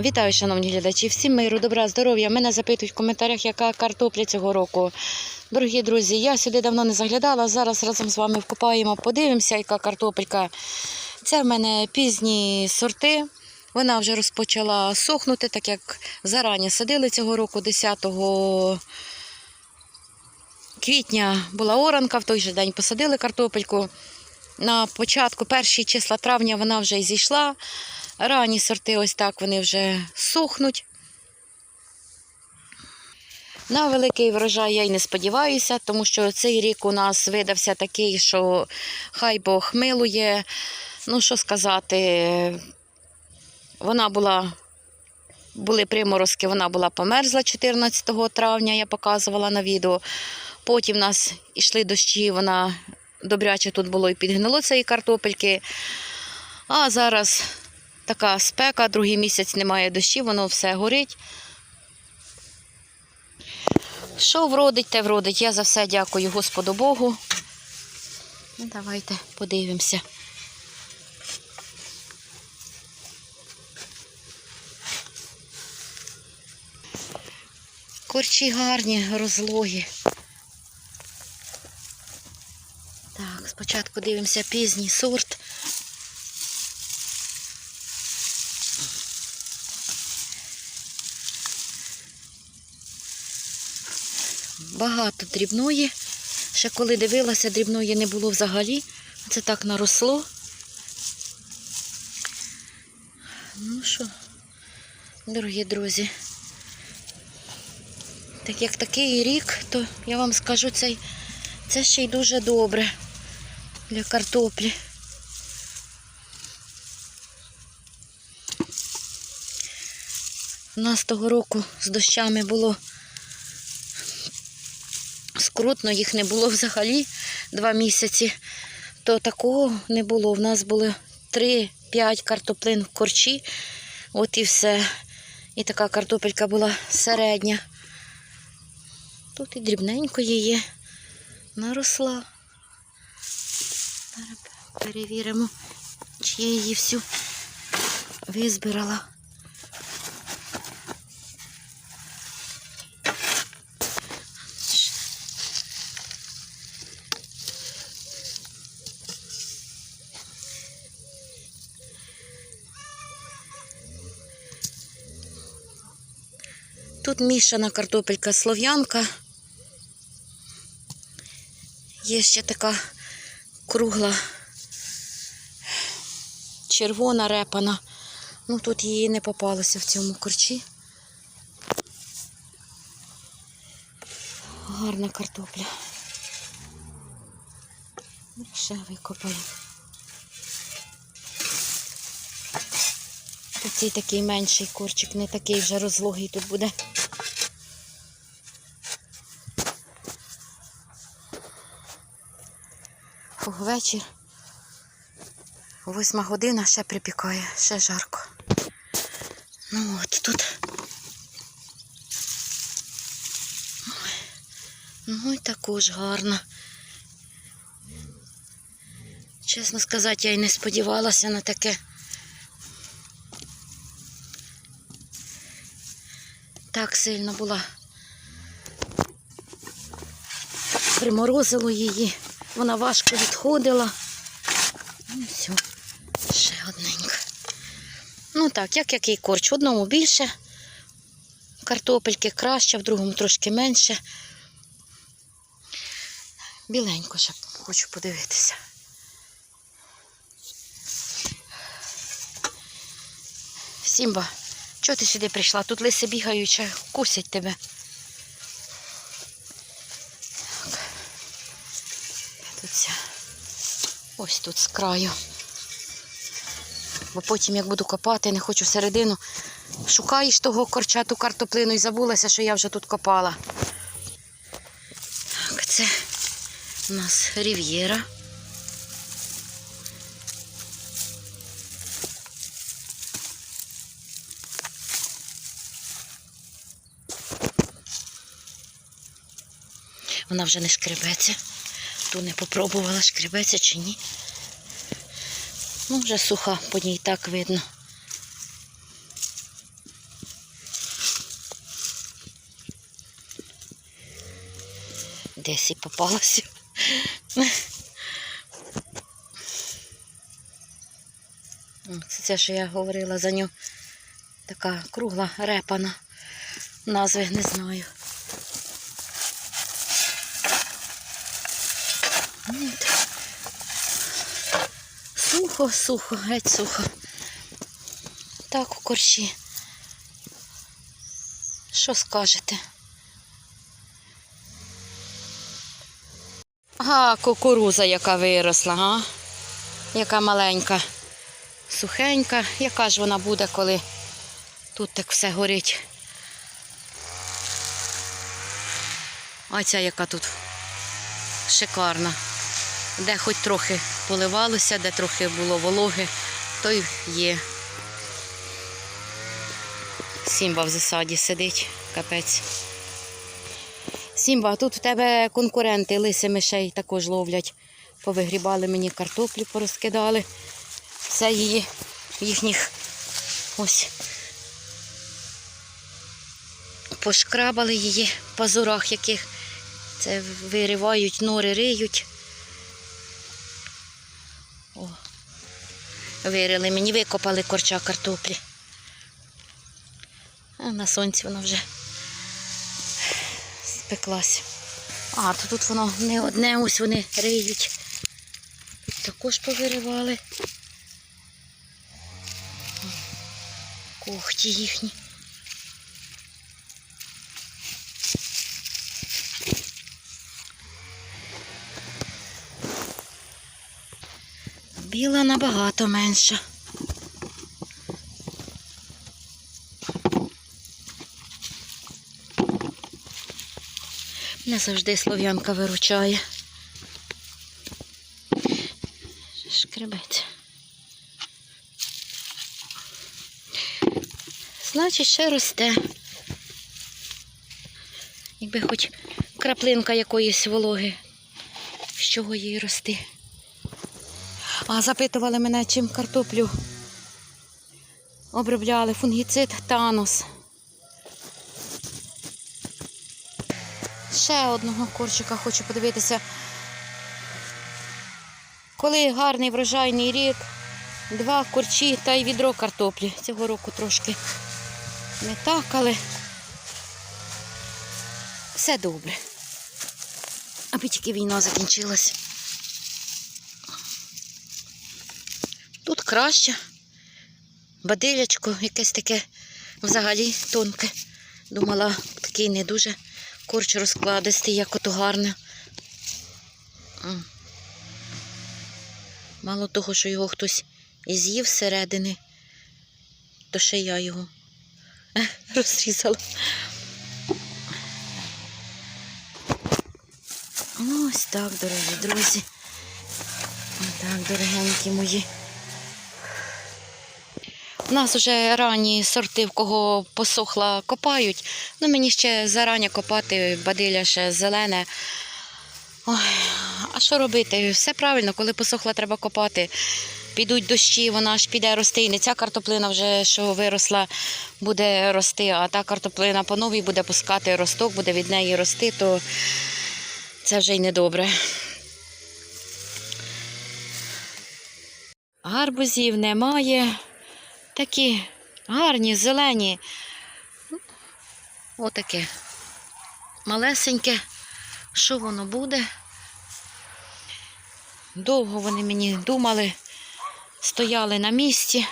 Вітаю, шановні глядачі. Всім миру, добра, здоров'я. Мене запитують в коментарях, яка картопля цього року. Дорогі друзі, я сюди давно не заглядала. Зараз разом з вами вкопаємо, подивимося, яка картопелька. Це в мене пізні сорти. Вона вже розпочала сохнути, так як зарані садили цього року, 10 квітня була оранка, в той же день посадили картопельку. На початку, перші числа травня вона вже і зійшла. Ранні сорти ось так вони вже сохнуть. На великий врожай я й не сподіваюся, тому що цей рік у нас видався такий, що хай Бог милує. Ну, що сказати, вона була, були приморозки, вона була померзла 14 травня, я показувала на відео. Потім в нас йшли дощі, вона добряче тут було і підгнило цієї картопельки. А зараз така спека, другий місяць немає дощів, воно все горить. Що вродить, те вродить. Я за все дякую Господу Богу. Ну, давайте подивимося. Корчі гарні, розлогі. Так, спочатку дивимося пізній сорт. Багато дрібної. Ще коли дивилася, дрібної не було взагалі. Це так наросло. Ну що, дорогі друзі, так як такий рік, то я вам скажу, цей, це ще й дуже добре для картоплі. У нас того року з дощами було скрутно, їх не було взагалі два місяці, то такого не було. У нас було 3-5 картоплин в корчі, от і все. І така картопелька була середня. Тут і дрібненько її наросла. Перевіримо, чи я її всю визбирала. Тут мішана картопелька слов'янка. Є ще така кругла червона репана. Ну тут її не попалося в цьому корчі. Гарна картопля. Ще викопаю. Тут цей такий менший корчик, не такий вже розлогий тут буде. Вечір. Восьма година ще припікає, ще жарко. Ну от тут. Ну і також гарно. Чесно сказати, я й не сподівалася на таке. Так сильно була. Приморозило її. Вона важко відходила. Ну, все, ще одненька. Ну так, як який корч. В одному більше картопельки краще, в другому трошки менше. Біленько ще хочу подивитися. Сімба, чого ти сюди прийшла? Тут лиси бігаючи, кусять тебе. Так. Тут ця. Ось тут з краю. Бо потім, як буду копати, не хочу всередину. Шукаєш того корчату картоплину і забулася, що я вже тут копала. Так, це у нас рів'єра. Вона вже не шкребеться. Ту не попробувала, шкребеться чи ні. Ну, вже суха, по ній так видно. Десь і попалася. Ну, це те, що я говорила за нього така кругла репана, назви не знаю. Сухо, сухо, геть сухо. Так у корчі. Що скажете? Ага, кукуруза, яка виросла, га? Яка маленька, сухенька. Яка ж вона буде, коли тут так все горить? А ця яка тут шикарна. Де хоч трохи поливалося, де трохи було вологи, то й є. Сімба в засаді сидить, капець. Сімба, тут в тебе конкуренти лиси мишей також ловлять. Повигрібали мені картоплю, порозкидали. Все її, їхніх ось. Пошкрабали її в пазурах яких. Це виривають, нори риють. Вирили мені, викопали корча картоплі. А на сонці вона вже спеклась. А, то тут воно не одне, ось вони риють. Тут також повиривали. Кухті їхні. Біла набагато менша. Не завжди слов'янка виручає. Шкребеться. Значить, ще росте. Якби хоч краплинка якоїсь вологи, з чого їй рости. А запитували мене, чим картоплю обробляли фунгіцид Танос. Ще одного корчика хочу подивитися. Коли гарний врожайний рік, два корчі та й відро картоплі. Цього року трошки не так, але все добре. Аби тільки війна закінчилась. Краще. Бадилячко, якесь таке взагалі тонке. Думала, такий не дуже корч розкладистий, як ото гарне. Мало того, що його хтось і з'їв зсередини, то ще я його розрізала. Ну, ось так, дорогі друзі. Ось так, дорогенькі мої. У нас вже ранні сорти, в кого посохла, копають. Ну, мені ще зарані копати, бадиля ще зелене. Ой, а що робити? Все правильно, коли посохла, треба копати. Підуть дощі, вона ж піде рости. І не ця картоплина вже, що виросла, буде рости, а та картоплина по новій буде пускати росток, буде від неї рости, то це вже й недобре. Гарбузів немає. Такі гарні, зелені. Отаке. Малесеньке. Що воно буде? Довго вони мені думали, стояли на місці.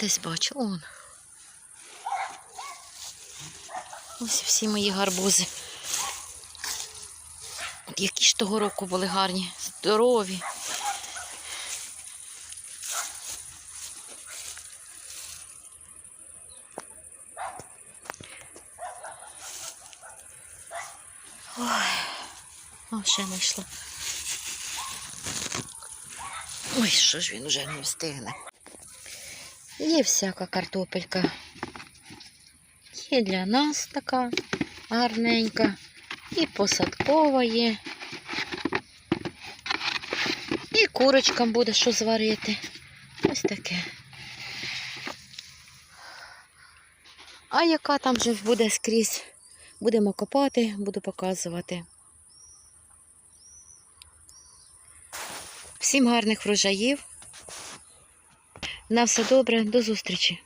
Десь бачу, он. Ось всі мої гарбузи. Які ж того року були гарні, здорові. Ой, ще знайшла. Ой, що ж він уже не встигне. Є всяка картопелька. Є для нас така гарненька. І посадкова є. І курочкам буде що зварити. Ось таке. А яка там же буде скрізь? Будемо копати, буду показувати. Всім гарних врожаїв. На все добре, до зустрічі!